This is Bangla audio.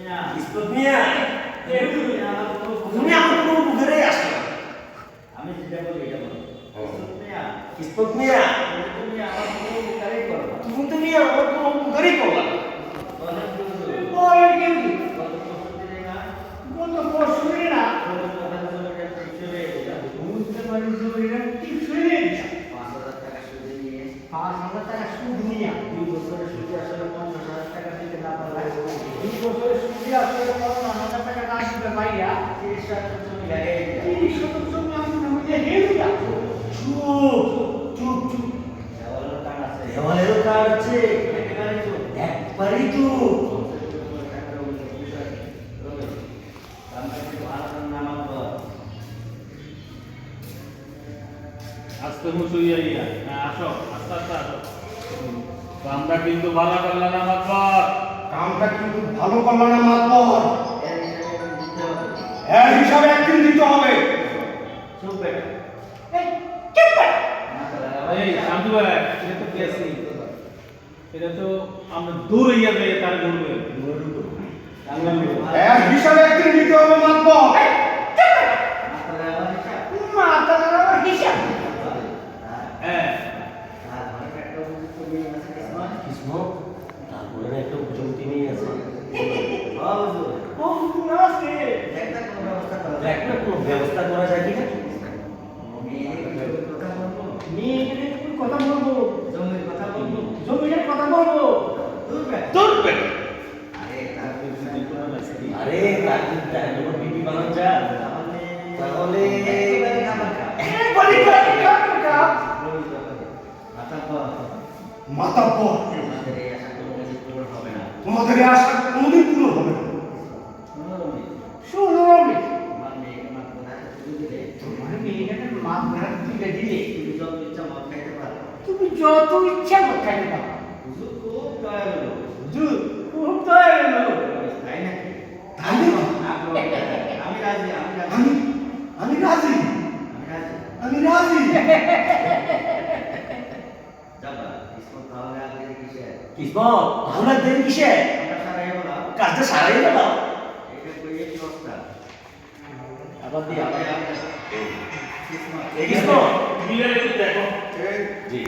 ইসপত মিয়া তুমি আমার কোনো উপকারে আসো না। আমি যেটা বলি এটা বলো মিয়া ইসপত মিয়া তুমি আমার কোনো উপকারই করো না তুমি তুমি আমার কোনো উপকারই করলা না। বলেন কিন্তু ওই কেউ কত বছর ধরে না কত পরশু না কোনো কথা চলে গেছে চলে গেছে বুঝতে পারি যে এরা কি শুনে পাঁচ হাজার টাকা সুদে নিয়ে পাঁচ হাজার টাকা সুদ নিয়ে দুই বছরের সুদে আসলে পঞ্চাশ হাজার টাকা দিতে না পারলে দুই বছরের সুদে আসলে পঞ্চাশ হাজার টাকা না দিতে পাইয়া তিরিশ হাজার জমি দিলাম তিরিশ শতক জমি আমি আমাকে হেরে যাব চুপ চুপ চুপ। দেওয়ালের কান আছে। দেওয়ালেরও কার্ড আছে। একবারই চুপ। আস্তে মুসু ইয়া আসো আস্তে আস্তে আসো। তো আমরা কিন্তু ভালো করলাম না কামটা কিন্তু ভালো করল না মাতবর এর হিসাবে একদিন দিতে হবে। এই শান্তু ভাই এটা তো আমরা দূর যাই তার এর হিসাবে একদিন দিতে হবে মাতবর হিসাব হ্যাঁ। কিসমত? তারপরে একটা উপযুক্তি নিয়ে আছে দেখ না কোনো ব্যবস্থা করা যায় কিনা কথা বলব জমির কথা বলব জমিনের কথা বলব তোর পেট আরে তার যখন বিপি বানান যা তাহলে কাপ মাতাব্বর তোমাদের আশা কোনোদিন পুরো হবে না। আমি। তোমার মেয়েটাকে মাছ ধরা তুলে দিলে তুমি যত ইচ্ছা মত খাইতে পারো। হুজুর খুব দয়ালু লোক। তাই নাকি? আমি রাজি আমি রাজি। আমি রাজি। আমি রাজি। আমি রাজি। কিসমত ভাবনা দেন কিসে? কাজটা সারাই গেল। আবার দিয়ে কিসমত দেখো। জি।